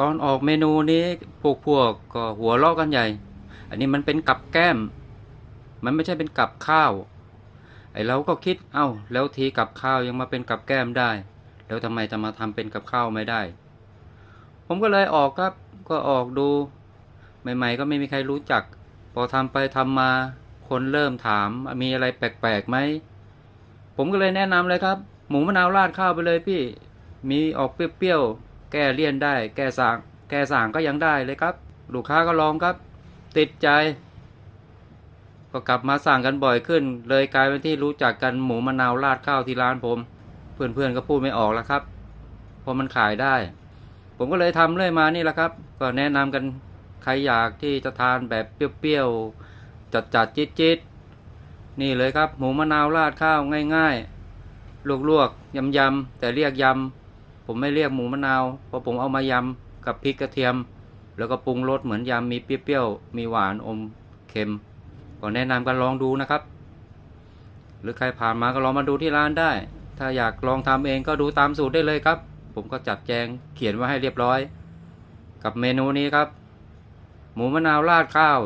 ตอนออกเมนูนี้พวกพวกก็หัวเราะกันใหญ่ อันนี้มันเป็นกับแก้ม มันไม่ใช่เป็นกับข้าว ไอ้เราก็คิด เอ้า แล้วทีกับข้าวยังมาเป็นกับแก้มได้ แล้วทำไมจะมาทำเป็นกับข้าวไม่ได้ ผมก็เลยออกครับ ก็ออกดู ใหม่ ๆ ก็ไม่มีใครรู้จัก พอทำไปทำมา คนเริ่มถาม มีอะไรแปลกๆไหม ผมก็เลยแนะนำเลยครับ หมูมะนาวราดข้าวไปเลยพี่ มีออกเปรี้ยวๆ แก้เลี่ยนได้ แก้สางแก้สางก็ยังได้เลยครับ ลูกค้าก็ลองครับ ติดใจ ก็กลับมาสั่งกันบ่อยขึ้น เลยกลายเป็นที่รู้จักกันหมูมะนาวราดข้าวที่ร้านผม เพื่อนๆก็พูดไม่ออกแล้วครับเพราะมันขายได้ ผมก็เลยทำเรื่อยมานี่แหละครับ ก็แนะนำกันใครอยากที่จะทานแบบเปรี้ยวๆจัดๆจิ๊ดๆนี่เลยครับ หมูมะนาวราดข้าวง่าย ๆ ลวกๆยำๆแต่เรียกยำ ผมไม่เรียกหมูมะนาวเพราะผมเอามายำกับพริกกระเทียม แล้วก็ปรุงรสเหมือนยำมีเปรี้ยวๆมีหวานอมเค็มก็แนะนำกันลองดูนะครับ หรือใครผ่านมาก็ลองมาดูที่ร้านได้ ถ้าอยากลองทำเองก็ดูตามสูตรได้เลยครับ ผมก็จัดแจงเขียนไว้ให้เรียบร้อย กับเมนูนี้ครับ หมูมะนาวราดข้าว